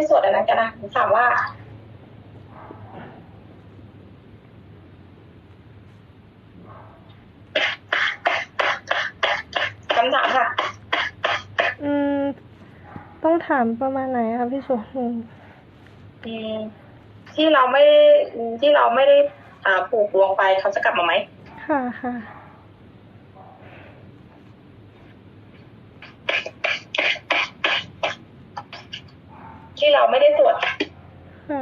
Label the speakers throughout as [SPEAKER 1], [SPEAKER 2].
[SPEAKER 1] ได้สวดอันนั้นกันนะถามว่า คำถามค่ะ
[SPEAKER 2] อืม ต้องถามประมาณไหนอะคะพี่สุอืม
[SPEAKER 1] อืม ที่เราไม่ที่เราไม่ได้อ่าผูกดวงไปเขาจะกลับมาไหม
[SPEAKER 2] ค่ะค่ะ
[SPEAKER 1] ที่เราไม่ได้สวด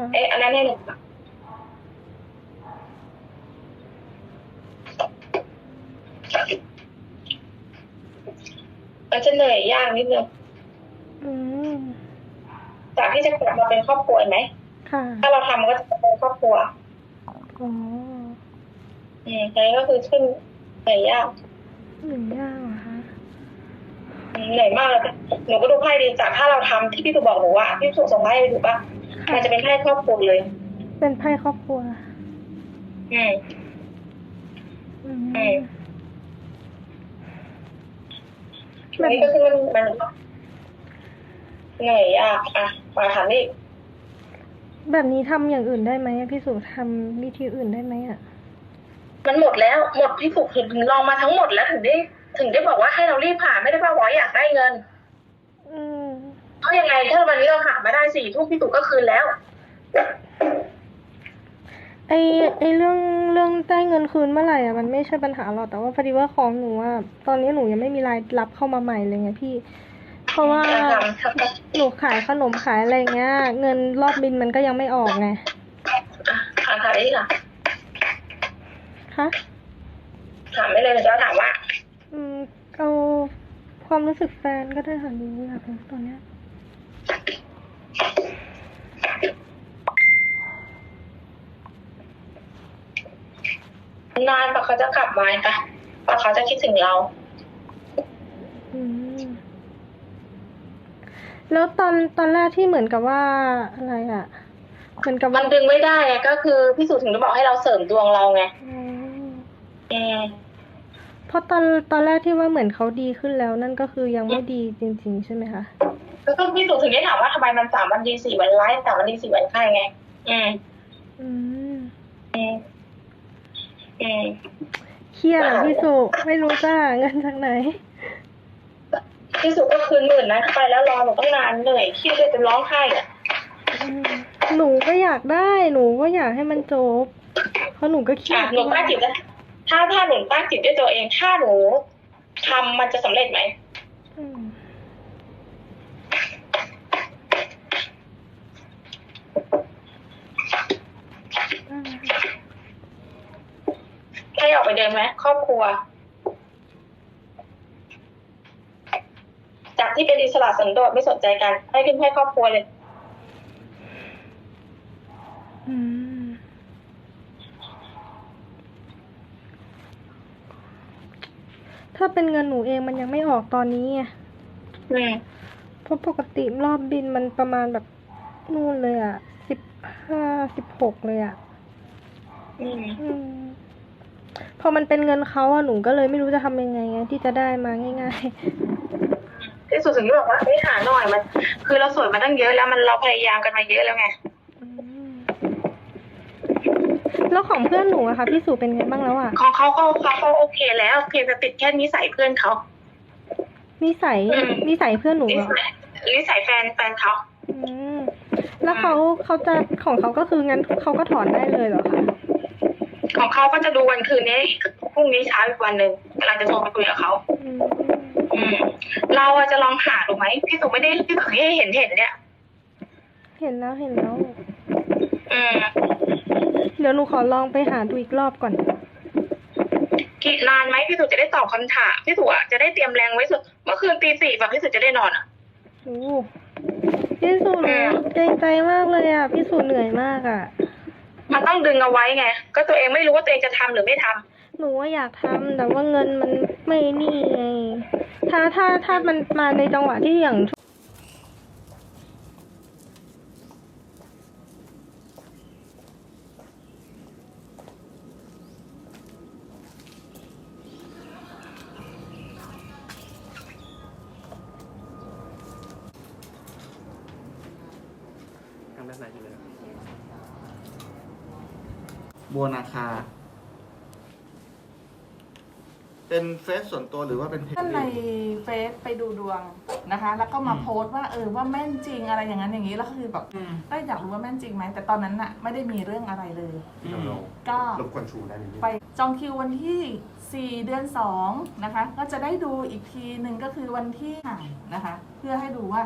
[SPEAKER 2] ค่ะ
[SPEAKER 1] เอ๊ะอันนั้นให้หนึ่งมันจะเหนื่อยยากนิดนึง
[SPEAKER 2] อืม
[SPEAKER 1] จากที่จะกลับมาเป็นครอบครัวไหม
[SPEAKER 2] ค่ะ
[SPEAKER 1] ถ้าเราทำก็จะเป็นครอบครัว
[SPEAKER 2] อ๋อ
[SPEAKER 1] อืมอันนี้ก็คือขึ้นเหนื่อยยาก
[SPEAKER 2] หนึ่งย่างเหรอคะ
[SPEAKER 1] อืมเหนื่อยมากเลยหนูก็ดูไพ่ดีจากถ้าเราทำที่พี่สุบอกหนูว่าพี่สุส่งไพ่ให้ดูป่ะ มันจะเป็นไพ่ครอบครัวเลย
[SPEAKER 2] เป็นไพ่ครอบครัว
[SPEAKER 1] อืม
[SPEAKER 2] อืม
[SPEAKER 1] อืมอันนี้ก็คือมันมันเหนื่อยยากอะมาถามนี่
[SPEAKER 2] แบบนี้ทำอย่างอื่นได้ไหมอะพี่สุทำวิธีอื่นได้ไหมอะ
[SPEAKER 1] มันหมดแล้ว หมดพี่สุถึงลองมาทั้งหมดแล้วถึงได้ ถึงได้บอกว่าให้เรารีบผ่าไม่ได้ว่าว่าอยากได้เงิน
[SPEAKER 2] อืม
[SPEAKER 1] เพราะยังไงถ้าวันนี้เราหามาได้สี่ทุ่มพี่สุก็คืนแล้ว
[SPEAKER 2] ไอไอเรื่องเรื่องได้เงินคืนเมื่อไหร่อะมันไม่ใช่ปัญหาหรอกแต่ว่าพอดีว่าของหนูอะตอนนี้หนูยังไม่มีรายรับเข้ามาใหม่เลยไงพี่ เพราะว่าหนูขายขนมขายอะไรเงี้ย เงินรอบบินมันก็ยังไม่ออกไง
[SPEAKER 1] อะถามถามนี่ค่ะ
[SPEAKER 2] คะ
[SPEAKER 1] ถามไม่เลยหนูจะถามว่า
[SPEAKER 2] อืมเอาความรู้สึกแฟนก็ได้ค่ะหนูอยากรู้ตอนเนี้ย
[SPEAKER 1] นานกว่าเขาจะกลับมาค่ะกว่าเขาจะคิดถึงเรา
[SPEAKER 2] อืมแล้วตอนตอนแรกที่เหมือนกับว่าอะไรอะเหมือนกับ
[SPEAKER 1] มั
[SPEAKER 2] ว่าน
[SPEAKER 1] ดึงไม่ได้ไงก็คือพี่สุถึงได้บอกให้เราเสริมดวงเราไง
[SPEAKER 2] อ๋อ
[SPEAKER 1] อืม
[SPEAKER 2] เพราะตอนตอนแรกที่ว่าเหมือนเขาดีขึ้นแล้ว นั่นก็คือยังไม่ดีจริง ๆ ใช่ไหมคะ
[SPEAKER 1] ก็คือพี่สุถึงได้ถามว่าทำไมมันสามวันดีสี่วันไล่สามวันดีสี่วันไข้ไง อืม
[SPEAKER 2] อืม
[SPEAKER 1] อืมอืม
[SPEAKER 2] เครียดอะพี่สุไม่รู้จะหาเงินจากไหน
[SPEAKER 1] พี่สุก็คืนหมื่นนะไปแล้วรอหนูตั้งนานเหนื่อยเครียดเลยจะร้องไห้อะ
[SPEAKER 2] หนูก็อยากได้หนูก็อยากให้มันจบเพราะหนูก็เครีย
[SPEAKER 1] อะ
[SPEAKER 2] ด
[SPEAKER 1] หนูตั้งจิตนะถ้าถ้าหนูตั้งจิตด้วยตัวเองถ้าหนูทำมันจะสำเร็จไหม
[SPEAKER 2] อืมอืม
[SPEAKER 1] ให้ ออกไปเดินไหมครอบครัว จากที่เป็นอิสระสันโดษไม่สนใจกัน ให้ขึ้นให้ครอบครัวเลย
[SPEAKER 2] อืมถ้าเป็นเงินหนูเองมันยังไม่ออกตอนนี้ไง
[SPEAKER 1] อืม
[SPEAKER 2] เพราะปกติรอบบินมันประมาณแบบนู่นเลยอะสิบห้าสิบหกเลยอะ
[SPEAKER 1] อืม
[SPEAKER 2] อืม พอมันเป็นเงินเขาอะหนูก็เลยไม่รู้จะทำยังไงไงที่จะได้มาง่าย
[SPEAKER 1] ที่สุดถึงได้บอกว่าไม่หาหน่อยมัน คือเราสวยมาตั้งเยอะแล้วมันเราพยายามกันมาเยอะแล้วไง
[SPEAKER 2] ๆอืมแล้วของเพื่อนหนูอะคะพี่สุเป็นไงบ้างแล้วอะ
[SPEAKER 1] ของเขาเขาเขาเขาโอเคแล้วเพียงแต่ติดแค่นิสัยเพื่อนเขา
[SPEAKER 2] นิสัย
[SPEAKER 1] อืม
[SPEAKER 2] นิสัยเพื่อนหนู
[SPEAKER 1] นิ
[SPEAKER 2] เหรอ
[SPEAKER 1] สัยนิสัยแฟนแฟนเขา
[SPEAKER 2] อืมแล้วเขาเขาจะของเขาก็คืองั้นเขาก็ถอนได้เลยเหรอคะ
[SPEAKER 1] ของเขาก็จะดูวันคืนนี้พรุ่งนี้เช้าอีกวันหนึ่งกำลังจะโทรไปคุยกับเขา
[SPEAKER 2] อืม
[SPEAKER 1] อืมเราอะจะลองหาดูไหมพี่สุไม่ได้พี่สุให้เห็นเห็นเนี่ย
[SPEAKER 2] เห็นแล้วเห็นแล้ว
[SPEAKER 1] อืม
[SPEAKER 2] เดี๋ยวหนูขอลองไปหาดูอีกรอบก่อน
[SPEAKER 1] กี่นานไหมพี่สุจะได้ตอบคำถามพี่สุอะจะได้เตรียมแรงไว้สุดเมื่อคืนตีสี่แบบพี่สุจะได้นอนอะ
[SPEAKER 2] โอ้พี่สุหนูเกรงใจมากเลยอะ พี่สุเหนื่อยมากอะ
[SPEAKER 1] มันต้องดึงเอาไว้ไง ก็ตัวเองไม่รู้ว่าตัวเองจะทำหรือไม่ทำ
[SPEAKER 2] หนูว่าอยากทำแต่ว่าเงินมันไม่นี่ไงถ้าถ้าถ้ามันมาในจังหวะที่อย่าง
[SPEAKER 3] ด้านในอยู่เลยครั บ
[SPEAKER 4] บัวนาคา เป็นเฟซส่วนตัวหรือว่าเป็นเพจ
[SPEAKER 5] ท่านในเฟซไปดูดวงนะคะ แล้วก็มาโพสต์ว่าเออว่าแม่นจริงอะไรอย่างนั้นอย่างนี้แล้วก็คือแบบ
[SPEAKER 4] อืม
[SPEAKER 5] ก็อยากรู้ว่าแม่นจริงไหมแต่ตอนนั้นน่ะไม่ได้มีเรื่องอะไรเลย
[SPEAKER 3] พี่น้อง
[SPEAKER 5] ก็
[SPEAKER 3] รบกวนชูได้ไหม
[SPEAKER 5] ไปจองคิววันที่ 4 เดือน2นะคะ ก็จะได้ดูอีกทีหนึ่งก็คือวันที่ห่างนะคะ เพื่อให้ดูว่า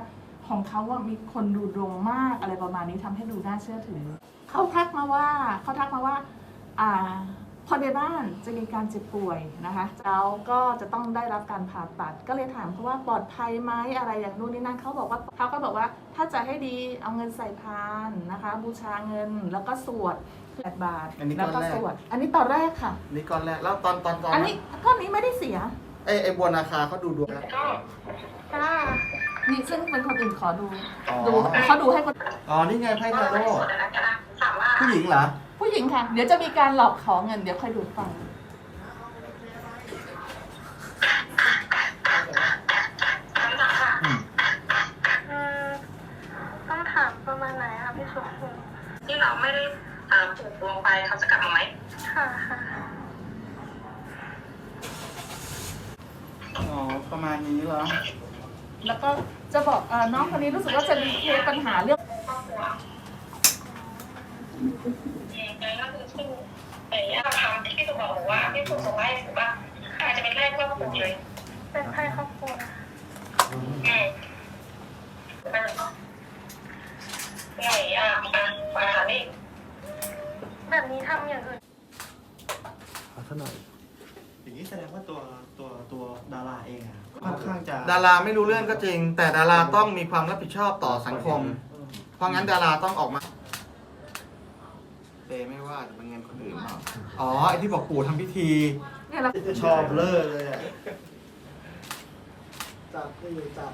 [SPEAKER 5] ของเขาว่ามีคนดูดวงมากอะไรประมาณนี้ทำให้ดูน่าเชื่อถือ เขาทักมาว่าเขาทักมาว่าอ่าพอในบ้านจะมีการเจ็บป่วยนะคะแล้วก็จะต้องได้รับการผ่าตัด ก็เลยถามเขาว่าปลอดภัยไหมอะไรอย่างนู้นนี่นั่นเขาบอกว่าเขาก็บอกว่าถ้าจะให้ดีเอาเงินใส่พานนะคะ บูชาเงินแล้วก็สวดแปดบาท
[SPEAKER 4] อันนี้
[SPEAKER 5] แล้ว
[SPEAKER 4] ก้
[SPEAKER 5] ก็
[SPEAKER 4] อนแรก
[SPEAKER 5] สวดอันนี้ตอนแรกค่ะ
[SPEAKER 4] นี่ก้อนแรกแล้วตอนตอนตอน
[SPEAKER 5] อันนี้ก้อนนี้ไม่ได้เสีย
[SPEAKER 4] ไอ้ไอ้บัวนาคาเขาดูดวงนะ
[SPEAKER 1] ก็
[SPEAKER 5] ค่ะนี่ซึ่งเป็นคนอื่นขอดู
[SPEAKER 4] อ๋อ
[SPEAKER 5] ดูเขาดูให้คน
[SPEAKER 4] อ๋อนี่ไงไพ่ทาโร่
[SPEAKER 1] ถามว่า
[SPEAKER 4] ผู้หญิงเหรอ
[SPEAKER 5] ผู้หญิงค่ะ เดี๋ยวจะมีการหลอกขอเงิน เดี๋ยวค่อยดูฟัง
[SPEAKER 1] คำถามค่ะ
[SPEAKER 4] อืม
[SPEAKER 1] อืมต้องถามประมาณไหนคะพี่สุขุมที่เราไม่ได้อ่าผูกดวงไปเขาจะกลับมาไหมค่ะค่ะ
[SPEAKER 4] อ๋อ ประมาณนี้เหรอ
[SPEAKER 5] แล้วก็จะบอกเออน้องคนนี้รู้สึกว่าจะมีเคสปัญหาเรื่อง
[SPEAKER 1] ครอบครัว อืมงั้นก็คือสู้แต่ยากคำที่พี่สุบอกหนูว่าพี่สุส่งให้หนูว่าอาจจะเป็นไพ่ครอบครัวเลยเป็นไพ่ครอบครัวอืมมันไหนอะอะมาถามนี่แบบนี้ทำอย่างอื่น
[SPEAKER 3] เอาสักหน่อย
[SPEAKER 6] อย่างนี้แสดงว่าตัวตัวตัวดาราเองอะค่อนข้างจะ
[SPEAKER 4] ดาราไม่รู้เรื่องก็จริง แต่ดาราต้องมีความรับผิดชอบต่อสังคม เพราะงั้นดาราต้องออกมา เปไม่ว่าแต่เป็นเงินคนอื่นเปล่าอ๋อไอที่บอกปู่ทำพิธี
[SPEAKER 5] เนี่ยเรา
[SPEAKER 6] ชอบเลอเลยอะ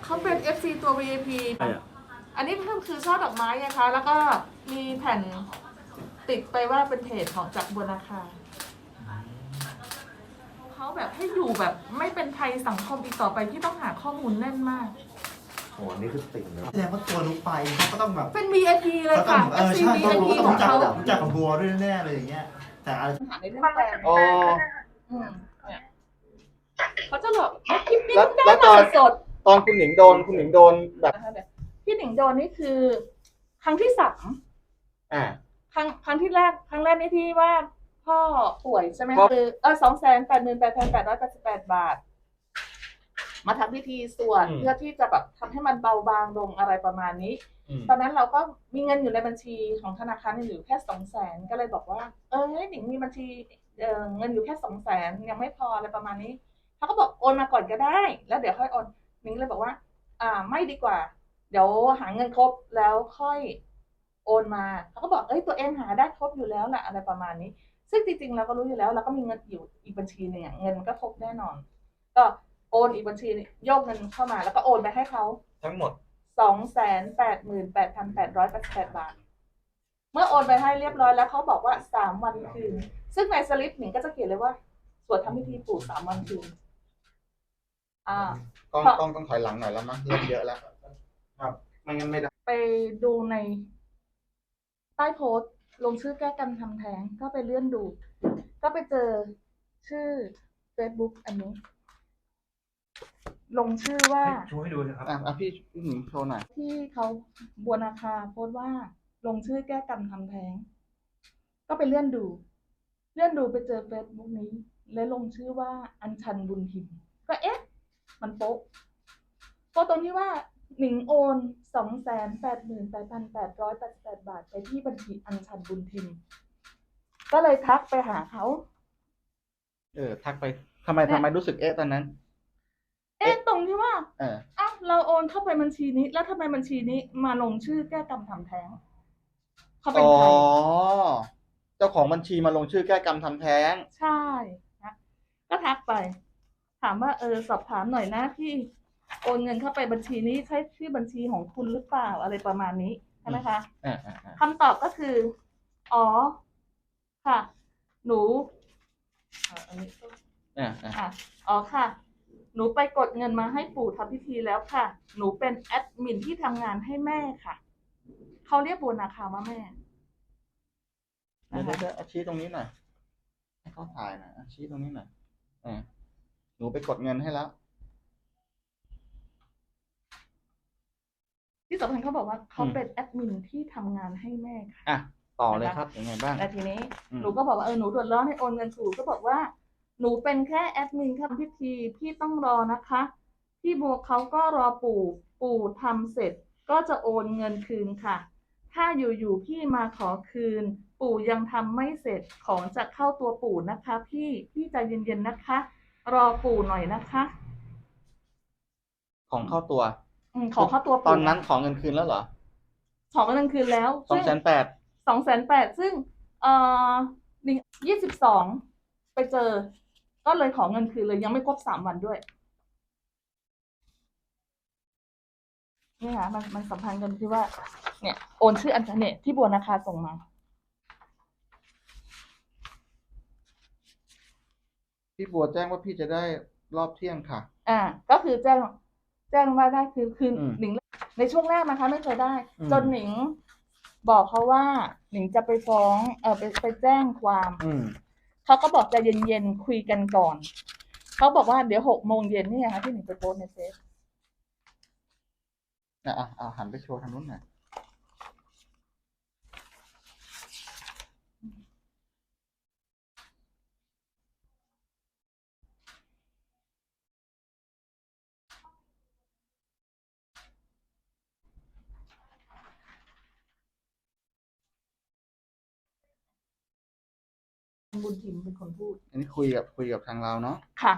[SPEAKER 5] เขาเป็น FC ตัว VIP
[SPEAKER 3] ใช่อะ
[SPEAKER 5] อันนี้ก็คือช่อดอกไม้นะคะ แล้วก็มีแผ่นติดไปว่าเป็นเพจของจากบัวนาคาเขาแบบให้อยู่แบบไม่เป็นภัยสังคมอีกต่อไปที่ต้องหาข้อมูลแน่นมาก
[SPEAKER 3] โหนี่คือติ่งเลย
[SPEAKER 6] แสดงว่าตัวนุ๊กไปเขาก็ต้องแบบ
[SPEAKER 5] เป็น VIP เลย
[SPEAKER 6] เขาต้อ
[SPEAKER 5] ค่ะ
[SPEAKER 6] งเออ
[SPEAKER 5] FC
[SPEAKER 6] ใช่ต้อง
[SPEAKER 5] VIP
[SPEAKER 6] รู้ต้
[SPEAKER 5] ข
[SPEAKER 6] อ
[SPEAKER 5] องง
[SPEAKER 6] รู้จัก
[SPEAKER 5] เขา
[SPEAKER 6] รู้จักกับบัวด้วยแน่ๆเลยอย่างเงี้ย แต่อะไร
[SPEAKER 5] ปัญหาในเรื่องแฟน
[SPEAKER 4] อ๋อ
[SPEAKER 5] อืมเนี่ยเขาจะหลอกเอาคลิปนี้
[SPEAKER 4] แล้ว
[SPEAKER 5] ได้
[SPEAKER 4] แล้วต
[SPEAKER 5] มา
[SPEAKER 4] อน
[SPEAKER 5] สด
[SPEAKER 4] ตอนคุณหนิงโดนคุณหนิงโดนแบบ
[SPEAKER 5] ๆนะคะเดี๋ยวพี่หนิงโดนนี่คือ ครั้งที่สาม
[SPEAKER 4] อ่า
[SPEAKER 5] ครั้งครั้งที่แรก ครั้งแรกนี่ที่ว่าพ่อป่วยใช่ไหม
[SPEAKER 4] ครับ
[SPEAKER 5] คือเออสองแสนแปดหมื่นแปดพันแปดร้อยแปดสิบแปดบาท มาทำพิธีสวดเพื่อที่จะแบบทำให้มันเบาบางลงอะไรประมาณนี้
[SPEAKER 4] อืม
[SPEAKER 5] ตอนนั้นเราก็มีเงินอยู่ในบัญชีของธนาคารอยู่แค่สองแสนก็เลยบอกว่า เออให้หนิงมีบัญชีเออเงินอยู่แค่สองแสนยังไม่พออะไรประมาณนี้เขาก็บอกโอนมาก่อนก็ได้ แล้วเดี๋ยวค่อยโอนหนิงเลยบอกว่า อ่าไม่ดีกว่า เดี๋ยวหาเงินครบแล้วค่อยโอนมาเขาก็บอกเอ้ยตัวเองหาได้ครบอยู่แล้วแหละอะไรประมาณนี้ ซึ่งจริงๆเราก็รู้อยู่แล้วเราก็มีเงินอยู่อีกบัญชีหนึ่งอะเงินมันก็ครบแน่นอน ก็ โอนอีกบัญชีหนึ่งโยกเงินเข้ามาแล้วก็โอนไปให้เขา
[SPEAKER 4] ทั้งหมด
[SPEAKER 5] สองแสนแปดหมื่นแปดพันแปดร้อยแปดสิบแปดบาท เมื่อโอนไปให้เรียบร้อยแล้วเขาบอกว่าสามวันคืน ซึ่งในสลิปหนิงก็จะเขียนเลยว่า สวดทำพิธีปู่สามวันคืน อ่า
[SPEAKER 4] กล้อง
[SPEAKER 5] เพราะ
[SPEAKER 4] กล้องต้องถอยหลังหน่อยแล้วมั้งเริ่มเยอะแล้ว ครับไม่งั้นไม่ได้
[SPEAKER 5] ไปดูใน ใต้โพสต์ลงชื่อแก้กรรมทำแท้งก็ไปเลื่อนดู ก็ไปเจอชื่อ Facebook อันนี้ ลงชื่อว่า
[SPEAKER 6] ชูให้ดูนะครับ
[SPEAKER 4] อะอะพี่พี่หนิงโชว์หน่อย
[SPEAKER 5] ที่เขาบัวนาคาโพสต์ว่าลงชื่อแก้กรรมทำแท้ง ก็ไปเลื่อนดู เลื่อนดูไปเจอเฟซบุ๊กนี้ และลงชื่อว่าอัญชันบุญทิมก็เอ๊ะ มันโป๊ะโป๊ะตรงที่ว่าหนิงโอนสองแสนแปดหมื่นแปดพันแปดร้อยแปดสิบแปดบาทไปที่บัญชีอัญชันบุญทิมก็เลยทักไปหาเขา
[SPEAKER 4] เออทักไปทำไมทำไมรู้สึกเอ๊ะตอนนั้น
[SPEAKER 5] เอ๊ะตรงที่ว่า
[SPEAKER 4] เออ
[SPEAKER 5] อ้าวเราโอนเข้าไปบัญชีนี้ แล้วทำไมบัญชีนี้มาลงชื่อแก้กรรมทำแท้งเขาเป็น
[SPEAKER 4] อ๋อ
[SPEAKER 5] ใคร
[SPEAKER 4] เจ้าของบัญชีมาลงชื่อแก้กรรมทำแท้ง
[SPEAKER 5] ใช่นะก็ทักไป ถามว่าเออสอบถามหน่อยนะพี่โอนเงินเข้าไปบัญชีนี้ใช่ชื่อบัญชีของคุณหรือเปล่าอะไรประมาณนี้ใช่ไหมคะ
[SPEAKER 4] อ่าอ่าอ่า
[SPEAKER 5] คำตอบก็คือ อ๋อ ค่ะ หนูอะอันนี้
[SPEAKER 4] อ่าอ่า
[SPEAKER 5] อะอ๋อค่ะ หนูไปกดเงินมาให้ปู่ทำพิธีแล้วค่ะ หนูเป็นแอดมินที่ทำงานให้แม่ค่ะ เขาเรียกบัวนาคาว่าแม่
[SPEAKER 4] เดี๋ยว
[SPEAKER 5] นะคะ
[SPEAKER 4] เดี๋ยวเอาชี้ตรงนี้หน่อยให้เขาถ่ายหน่อยอะชี้ตรงนี้หน่อยอ่าหนูไปกดเงินให้แล้ว
[SPEAKER 5] ที่สำคัญเขาบอกว่าเขา
[SPEAKER 4] อืม
[SPEAKER 5] เป็นแอดมินที่ทำงานให้แม่ค่ะ
[SPEAKER 4] อะ ต่อเลยครับยังไงบ้าง
[SPEAKER 5] แล้วทีนี้
[SPEAKER 4] อืม
[SPEAKER 5] หนูก็บอกว่าเออหนูเดือดร้อนให้โอนเงินถูกก็บอกว่า หนูเป็นแค่แอดมินทำพิธีพี่ต้องรอนะคะ พี่บัวเขาก็รอปู่ปู่ทำเสร็จก็จะโอนเงินคืนค่ะ ถ้าอยู่ๆพี่มาขอคืน ปู่ยังทำไม่เสร็จของจะเข้าตัวปู่นะคะ พี่พี่ใจเย็นๆนะคะ รอปู่หน่อยนะคะ
[SPEAKER 4] ของเข้าตัว
[SPEAKER 5] อืมขอเข้าตัว
[SPEAKER 4] ต
[SPEAKER 5] ปู่
[SPEAKER 4] อนนั้นขอเงินคืนแล้วเหรอ
[SPEAKER 5] ขอเงินคืนแล้ว
[SPEAKER 4] สองแสนแปด
[SPEAKER 5] สองแสนแปดซึ่งเอ่อยี่สิบสองไปเจอ ก็เลยขอเงินคืนเลยยังไม่ครบสามวันด้วย นี่ค่ะมันมันสัมพันธ์กันที่ว่า เนี่ย โอนชื่ออันเนี่ยที่บัวนาคาส่งมา
[SPEAKER 4] พี่บัวแจ้งว่าพี่จะได้รอบเที่ยงค่ะ
[SPEAKER 5] อ่า ก็คือแจ้ง แจ้งว่าได้คือคืออ
[SPEAKER 4] ม
[SPEAKER 5] หนิงในช่วงแรกนะคะ ไม่เคยได้
[SPEAKER 4] อืม
[SPEAKER 5] จนหนิงบอกเขาว่า หนิงจะไปฟ้อง เออไปไปแจ้งความ
[SPEAKER 4] อืม
[SPEAKER 5] เขาก็บอกจะเย็นๆคุยกันก่อน เขาบอกว่าเดี๋ยวหกโมงเย็นนี่ไงคะที่หนิงไปโพสต์ในเฟซ
[SPEAKER 4] อะอะหันไปโชว์ทางนู้นหน่อย
[SPEAKER 5] บุญทิมเป็นคนพูด
[SPEAKER 4] อันนี้คุยกับคุยกับทางเราเนาะ
[SPEAKER 5] ค่ะ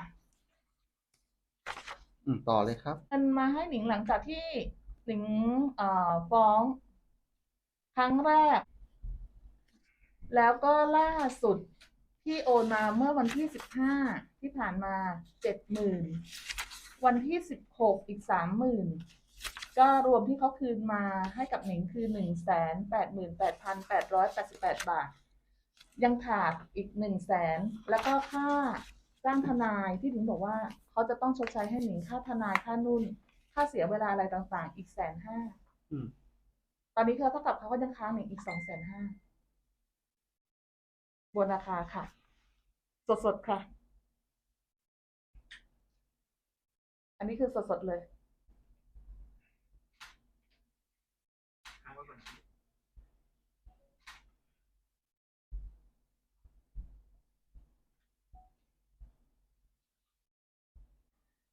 [SPEAKER 4] อืมต่อเลยครับ
[SPEAKER 5] มันมาให้หนิงหลังจากที่หนิงเอ่อฟ้อง ครั้งแรก แล้วก็ล่าสุดที่โอนมาเมื่อวันที่สิบห้าที่ผ่านมาเจ็ดหมื่นวันที่สิบหกอีกสามหมื่นก็รวมที่เขาคืนมาให้กับหนิงคือหนึ่งแสนแปดหมื่นแปดพันแปดร้อยแปดสิบแปดบาท ยังขาดอีกหนึ่งแสนแล้วก็ค่าจ้างทนายที่หนิงบอกว่าเขาจะต้องชดใช้ให้หนิงค่าทนายค่านุ่น ค่าเสียเวลาอะไรต่างๆ อีกแสนห้า
[SPEAKER 4] อืม
[SPEAKER 5] ตอนนี้คือเท่ากับเขาก็ยังค้างหนิงอีกสองแสนห้าบนราคาค่ะ สดๆค่ะ อันนี้คือสดๆเลย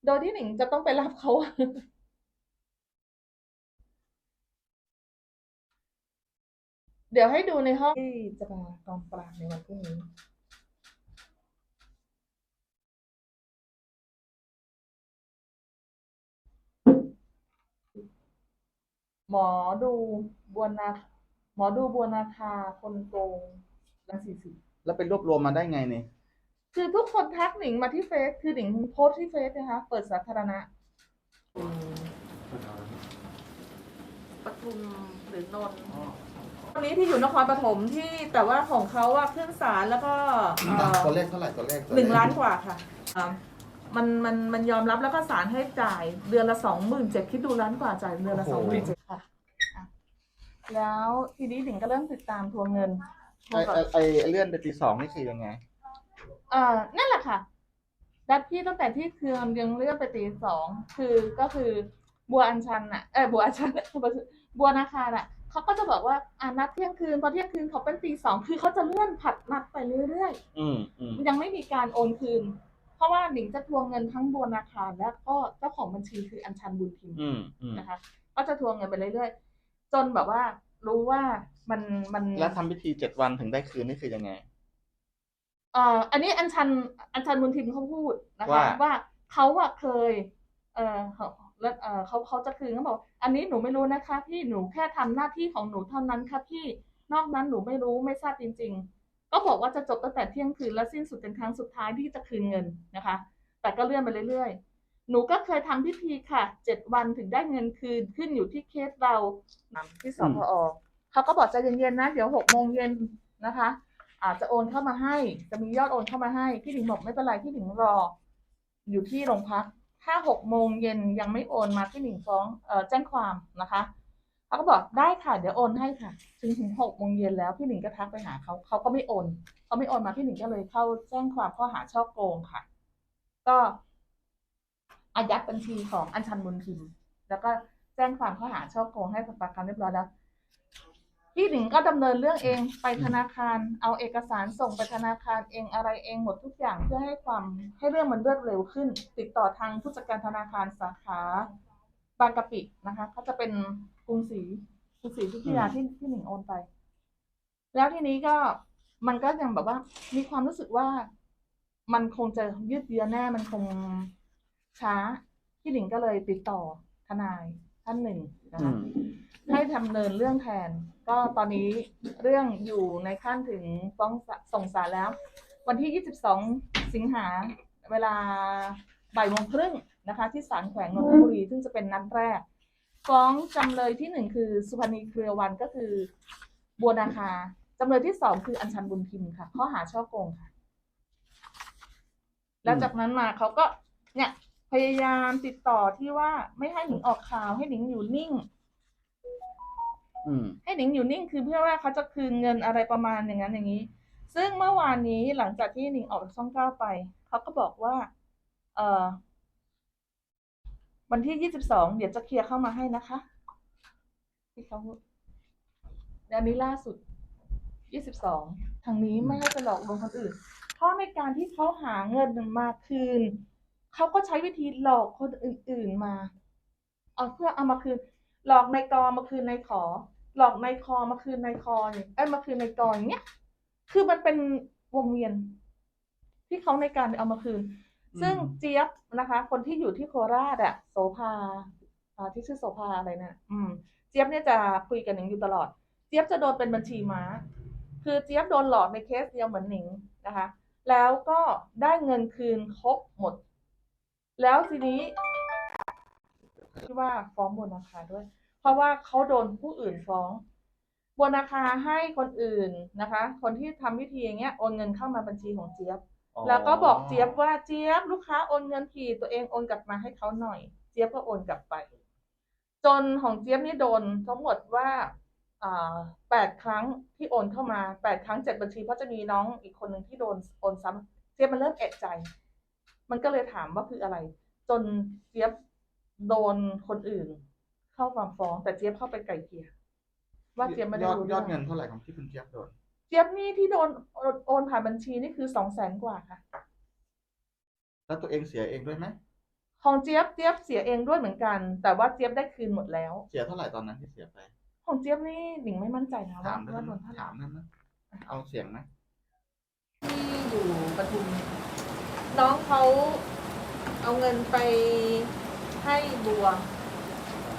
[SPEAKER 5] โดยที่หนิงจะต้องไปรับเขาเดี๋ยวให้ดูในห้องที่จะมากองปราบในวันพรุ่งนี้หมอดูบัวนาหมอดูบัวนาคาคนโกงรังสีสี
[SPEAKER 4] แล้วไปรวบรวมมาได้ไงเนี่ย
[SPEAKER 5] คือทุกคนทักหนิงมาที่เฟซคือหนิงโพสต์ที่เฟซนะคะเปิดสาธารณะ ปทุมหรือนนท์วันนี้ที่อยู่นครปฐมที่แต่ว่าของเขาอะขึ้นศาลแล้วก็เอ่อ
[SPEAKER 3] ตัวเลขเท่าไหร่ตัวเลขตัวเลข
[SPEAKER 5] หนึ่งล้านกว่าค่ะอ่ามันมันมันยอมรับแล้วก็ศาลให้จ่ายเดือนละสองหมื่นเจ็ดคิดดูล้านกว่าจ่ายเดือนละสองหมื่นเจ็ดค่ะอะ แล้วทีนี้หนิงก็เริ่มติดตามทวงเงิน
[SPEAKER 4] ไอไอไอเลื่อนไปตีสองนี่คือยังไง
[SPEAKER 5] เอ่อนั่นแหละค่ะดับพี่ตั้งแต่ที่คืนยังเลื่อนไปตีสองคือก็คือบัวอัญชันอะเออบัวอัญชันบัวนาคาอะเขาก็จะบอกว่าอ่านัดเที่ยงคืนพอเที่ยงคืนเขาเป็นตีสองคือเขาจะเลื่อนผัดนัดไปเรื่อยๆ
[SPEAKER 4] อืมอืม
[SPEAKER 5] ยังไม่มีการโอนคืน เพราะว่าหนิงจะทวงเงินทั้งบัวนาคารและก็เจ้าของบัญชีคืออัญชันบุญพิมพ์
[SPEAKER 4] อืมอืม
[SPEAKER 5] นะคะก็จะทวงเงินไปเรื่อยๆ จนแบบว่ารู้ว่ามันมัน
[SPEAKER 4] แล้วทำพิธีเจ็ดวันถึงได้คืนนี่คือยังไง
[SPEAKER 5] เอ่ออันนี้อัญชันอัญชันบุญพิมพ์เขาพูดนะคะ
[SPEAKER 4] ว่า
[SPEAKER 5] ว่าเขาอะเคย เออเขาแล้วเออเขาเขาจะคืนเขาบอก อันนี้หนูไม่รู้นะคะ พี่หนูแค่ทำหน้าที่ของหนูเท่านั้นค่ะพี่นอกนั้นหนูไม่รู้ไม่ทราบจริง ๆ ก็บอกว่าจะจบตั้งแต่เที่ยงคืนและสิ้นสุดเป็นครั้งสุดท้ายที่จะคืนเงินนะคะ แต่ก็เลื่อนไปเรื่อยๆ หนูก็เคยทำพิธีค่ะเจ็ดวันถึงได้เงินคืนขึ้นอยู่ที่เคสเราที่สพอเขาก็บอกใจเย็นๆนะ เดี๋ยวหกโมงเย็นนะคะ อาจจะโอนเข้ามาให้ จะมียอดโอนเข้ามาให้พี่หนิงบอกไม่เป็นไรพี่หนิงรอ อยู่ที่โรงพัก ถ้าหกโมงเย็นยังไม่โอนมาพี่หนิงฟ้องเอ่อแจ้งความนะคะเขาก็บอกได้ค่ะเดี๋ยวโอนให้ค่ะ ถึงถึงหกโมงเย็นแล้วพี่หนิงก็ทักไปหาเขาเขาก็ไม่โอนเขาไม่โอนมาพี่หนิงก็เลยเข้าแจ้งความข้อหาช่อโกงค่ะ ก็อายัดบัญชีของอัญชันบุญพิมพ์แล้วก็แจ้งความข้อหาช่อโกงให้สอบปากคำเรียบร้อยแล้ว พี่หนิงก็ดำเนินเรื่องเองไปธนาคาร เอาเอกสารส่งไปธนาคารเองอะไรเองหมดทุกอย่างเพื่อให้ความให้เรื่องมันรวดเร็วขึ้น ติดต่อทางผู้จัดการธนาคารสาขาบางกะปินะคะเขาจะเป็นกรุงศรีกรุงศรีพิทยาที่ที่หนิงโอนไป แล้วทีนี้ก็มันก็ยังแบบว่า มีความรู้สึกว่ามันคงจะยืดเยื้อแน่มันคงช้า พี่หนิงก็เลยติดต่อทนายท่านหนึ่งนะคะให้ดำเนินเรื่องแทน ก็ตอนนี้เรื่องอยู่ในขั้นถึงฟ้องส่งศาลแล้ว วันที่ 22 สิงหาเวลาบ่ายโมงครึ่งนะคะ ที่ศาลแขวงนนทบุรี ซึ่งจะเป็นนัดแรก ฟ้องจำเลยที่หนึ่งคือสุพรรณีเครือวันก็คือบัวนาคาจำเลยที่สองคืออัญชันบุญพิมพ์ค่ะ ข้อหาช่อโกงค่ะ แล้วจากนั้นมาเขาก็เนี่ยพยายามติดต่อที่ว่าไม่ให้หนิงออกข่าวให้หนิงอยู่นิ่ง ให้หนิงอยู่นิ่งคือเพื่อว่าเขาจะคืนเงินอะไรประมาณอย่างนั้นอย่างนี้ ซึ่งเมื่อวานนี้หลังจากที่หนิงออกจากช่องเก้าไป เขาก็บอกว่า เออวันที่ยี่สิบสองเดี๋ยวจะเคลียร์เข้ามาให้นะคะที่เขาพูดและอันนี้ล่าสุดยี่สิบสองทางนี้ไม่ให้ไปหลอกลวงคนอื่น เพราะในการที่เขาหาเงินมาคืน เขาก็ใช้วิธีหลอกคนอื่น ๆมา เอาเพื่อเอามาคืน หลอกในกอมาคืนในขอ หลอกในคอมาคืนในคออย่างเอ้ยมาคืนในกออย่างเงี้ย คือมันเป็นวงเวียน ที่เขาในการเอามาคืน ซึ่งเจี๊ยบนะคะ คนที่อยู่ที่โคราชอะโสภาอ่าที่ชื่อโสภาอะไรเนี่ยอืม เจี๊ยบเนี่ยจะคุยกับหนิงอยู่ตลอด เจี๊ยบจะโดนเป็นบัญชีม้า คือเจี๊ยบโดนหลอกในเคสเดียวเหมือนหนิงนะคะ แล้วก็ได้เงินคืนครบหมด แล้วทีนี้ที่ว่าฟ้องบนราคาด้วย เพราะว่าเขาโดนผู้อื่นฟ้องบนราคาให้คนอื่นนะคะ คนที่ทำพิธีอย่างเงี้ยโอนเงินเข้ามาบัญชีของเจี๊ยบ แล้วก็บอกเจี๊ยบว่าเจี๊ยบลูกค้าโอนเงินผิดตัวเองโอนกลับมาให้เขาหน่อย เจี๊ยบก็โอนกลับไป จนของเจี๊ยบนี่โดนทั้งหมดว่าอ่าแปดครั้งที่โอนเข้ามาแปดครั้งเจ็ดบัญชีเพราะจะมีน้องอีกคนหนึ่งที่โดนโอนซ้ำเจี๊ยบมันเริ่มเอะใจ มันก็เลยถามว่าคืออะไร จนเจี๊ยบโดนคนอื่น เข้าความฟ้อง แต่เจี๊ยบเข้าไปไกลเกลี่ยว่าเจี๊ยบไม่ได้
[SPEAKER 4] ยอด
[SPEAKER 5] รู้
[SPEAKER 4] ย
[SPEAKER 5] เรื่
[SPEAKER 4] อ
[SPEAKER 5] อ
[SPEAKER 4] ด
[SPEAKER 5] ง
[SPEAKER 4] เงินเท่าไหร่ของที่คุณเจี๊ยบโดน
[SPEAKER 5] เจี๊ยบนี่ที่โดนโอนโอนผ่านบัญชีนี่คือสองแสนกว่าค่ะ
[SPEAKER 4] แล้วตัวเองเสียเองด้วยไหม
[SPEAKER 5] ของเจี๊ยบเจี๊ยบเสียเองด้วยเหมือนกัน แต่ว่าเจี๊ยบได้คืนหมดแล้ว
[SPEAKER 4] เสียเท่าไหร่ตอนนั้นที่เสียไป
[SPEAKER 5] ของเจี๊ยบนี่หนิงไม่มั่นใจนะ
[SPEAKER 4] ถา
[SPEAKER 5] ว่าม
[SPEAKER 4] ได้
[SPEAKER 5] ว่า
[SPEAKER 4] ไห
[SPEAKER 5] โด
[SPEAKER 4] ม
[SPEAKER 5] นเท่าไหร่
[SPEAKER 4] ถามนั่นนะเอาเสียงนะ
[SPEAKER 5] ที่อยู่ปทุมน้องเขาเอาเงินไปให้บัว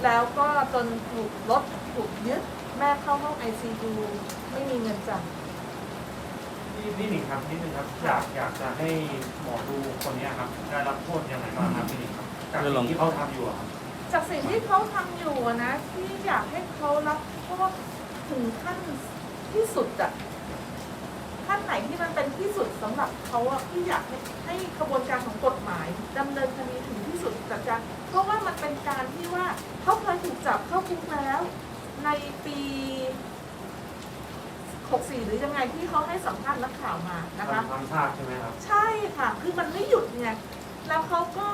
[SPEAKER 5] แล้วก็จนถูกรถถูกยึดแม่เข้าห้องไอซียูไม่มีเงินจ่าย
[SPEAKER 7] นี่นี่หนิงครับนิดนึงครับ อยากอยากจะให้หมอดูคนเนี้ยครับ ได้รับโทษยังไงบ้างครับพี่หนิงครับจากสิ่งที่เขาทำอยู่อะครับ
[SPEAKER 5] จากสิ่งที่เขาทำอยู่อะนะ ที่อยากให้เขารับโทษถึงขั้นที่สุดอะขั้นไหนที่มันเป็นที่สุดสำหรับเขาอะที่อยากให้ให้กระบวนการของกฎหมายดำเนินคดีถึง ที่สุดจากการเพราะว่ามันเป็นการที่ว่าเขาเคยถูกจับเข้าคุกแล้ว ในปี64 หรือยังไงที่เขาให้สัมภาษณ์นักข่าวมานะคะ
[SPEAKER 7] ทำชาติใช่ไหมครับ
[SPEAKER 5] ใช่ค่ะ คือมันไม่หยุดไงแล้วเขาก็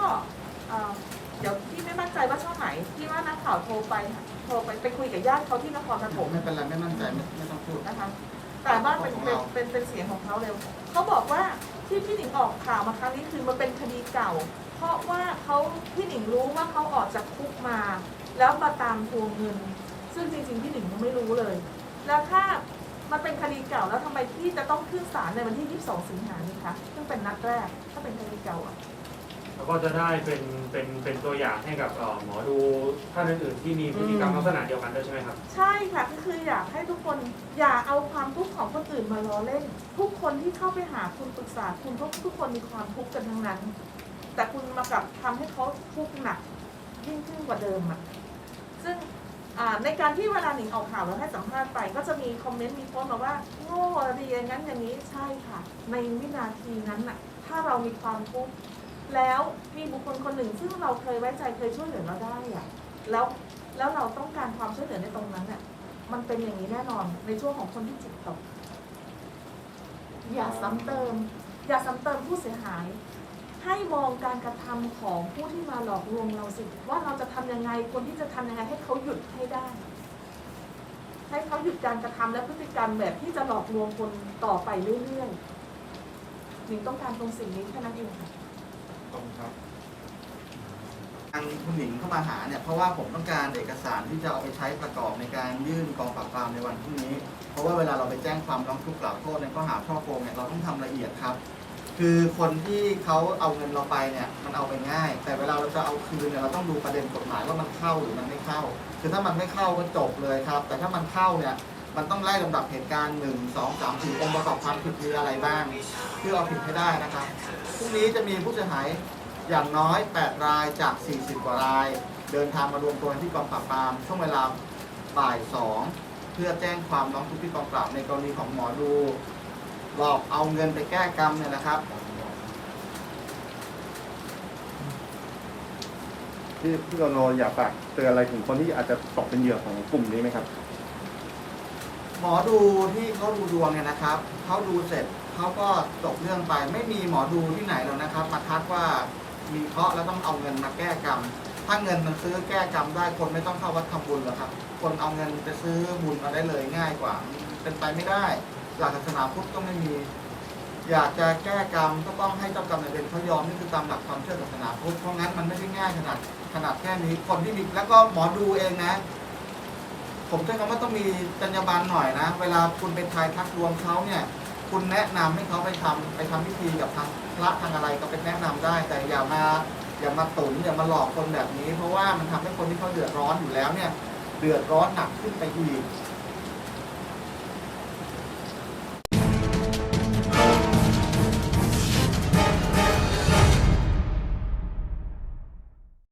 [SPEAKER 5] เอ่อเดี๋ยวพี่ไม่มั่นใจว่าช่องไหนที่ว่านักข่าวโทรไปค่ะโทรไปไปคุยกับญาติเขาที่นครปฐม
[SPEAKER 4] ไม่เป็นไรไม่มั่นใจไม่ไม่ต้องพูด
[SPEAKER 5] นะคะ แต่ว่าเป็นเป็นเป็นเป็นเสียงของเขาเร็วเขาบอกว่าที่พี่หนิงออกข่าวมาครั้งนี้คือมันเป็นคดีเก่า เพราะว่าเขาพี่หนิงรู้ว่าเขาออกจากคุกมา แล้วมาตามทวงเงิน ซึ่งจริงๆพี่หนิงยังไม่รู้เลย แล้วถ้ามันเป็นคดีเก่าแล้วทำไมพี่จะต้องขึ้นศาลในวันที่ 22 สิงหานี้คะซึ่งเป็นนัดแรกถ้าเป็นคดีเก่าอะ
[SPEAKER 7] แล้วก็จะได้เป็นเป็นเป็นตัวอย่างให้กับเอ่อหมอดูท่านอื่นๆที่มีพฤติกรรมลักษณะเดียวกันด้วยใช่ไหมครับ
[SPEAKER 5] ใช่ค่ะก็คืออยากให้ทุกคนอย่าเอาความทุกข์ของคนอื่นมาล้อเล่น ทุกคนที่เข้าไปหาคุณปรึกษาคุณทุกทุกคนมีความทุกข์กันทั้งนั้น แต่คุณมากลับทำให้เขาทุกข์หนักยิ่งขึ้นกว่าเดิมอะซึ่งในการที่เวลาหนิงออกข่าวแล้วให้สัมภาษณ์ไป ก็จะมีคอมเมนต์มีโพสต์มาว่าโง่ดีอย่างนั้นอย่างนี้ใช่ค่ะ ในวินาทีนั้นน่ะ ถ้าเรามีความทุกข์แล้วมีบุคคลคนหนึ่ง ซึ่งเราเคยไว้ใจเคยช่วยเหลือเราได้อะแล้วแล้วเราต้องการความช่วยเหลือในตรงนั้นเนี่ยมันเป็นอย่างนี้แน่นอนในช่วงของคนที่จิตตกอย่าซ้ำเติม อย่าซ้ำเติมผู้เสียหาย ให้มองการกระทำของผู้ที่มาหลอกลวงเราสิ ว่าเราจะทำยังไงคนที่จะทำยังไงให้เขาหยุดให้ได้ ให้เขาหยุดการกระทำและพฤติกรรมแบบที่จะหลอกลวงคนต่อไปเรื่อยๆหนิงต้องการตรงสิ่งนี้แค่นั้นเองค่ะ
[SPEAKER 4] ตรงครับทางคุณหนิงเข้ามาหาเนี่ยเพราะว่าผมต้องการเอกสารที่จะเอาไปใช้ประกอบในการยื่นกองปราบปรามในวันพรุ่งนี้ เพราะว่าเวลาเราไปแจ้งความร้องทุกข์กล่าวโทษในข้อหาช่อโกงเนี่ยเราต้องทำละเอียดครับ คือคนที่เขาเอาเงินเราไปเนี่ยมันเอาไปง่าย แต่เวลาเราจะเอาคืนเนี่ยเราต้องดูประเด็นกฎหมายว่ามันเข้าหรือมันไม่เข้า คือถ้ามันไม่เข้าก็จบเลยครับ แต่ถ้ามันเข้าเนี่ยมันต้องไล่ลำดับเหตุการณ์หนึ่งสองสามสี่องค์ประกอบความผิดมีอะไรบ้าง เพื่อเอาผิดให้ได้นะครับพรุ่งนี้จะมีผู้เสียหายอย่างน้อย 8 รายจาก 40 กว่าราย เดินทางมารวมตัวกันที่กองปราบปรามช่วงเวลาบ่าย2เพื่อแจ้งความร้องทุกข์ที่กองปราบในกรณีของหมอดู หลอกเอาเงินไปแก้กรรมเนี่ยนะครับ
[SPEAKER 3] ที่พี่โรโนอยากฝากเตือนอะไรถึงคนที่อาจจะตกเป็นเหยื่อของกลุ่มนี้ไหมครับ
[SPEAKER 4] หมอดูที่เขาดูดวงเนี่ยนะครับเขาดูเสร็จเขาก็จบเรื่องไป ไม่มีหมอดูที่ไหนแล้วนะครับ มาทักว่ามีเคราะห์แล้วต้องเอาเงินมาแก้กรรม ถ้าเงินมันซื้อแก้กรรมได้คนไม่ต้องเข้าวัดทำบุญหรอกครับ คนเอาเงินไปซื้อบุญมาได้เลยง่ายกว่า เป็นไปไม่ได้ หลักศาสนาพุทธก็ไม่มี อยากจะแก้กรรมก็ต้องให้เจ้ากรรมนายเวรเขายอมนี่คือตามหลักความเชื่อศาสนาพุทธเพราะงั้นมันไม่ได้ง่ายขนาดขนาดแค่นี้คนที่มีแล้วก็หมอดูเองนะ ผมใช้คำว่าต้องมีจรรยาบรรณหน่อยนะ เวลาคุณเป็นทายทักดวงเขาเนี่ย คุณแนะนำให้เขาไปทำไปทำพิธีกับทางพระทางอะไรก็เป็นแนะนำได้ แต่อย่ามาอย่ามาตุนอย่ามาหลอกคนแบบนี้ เพราะว่ามันทำให้คนที่เขาเดือดร้อนอยู่แล้วเนี่ย เดือดร้อนหนักขึ้นไปอีก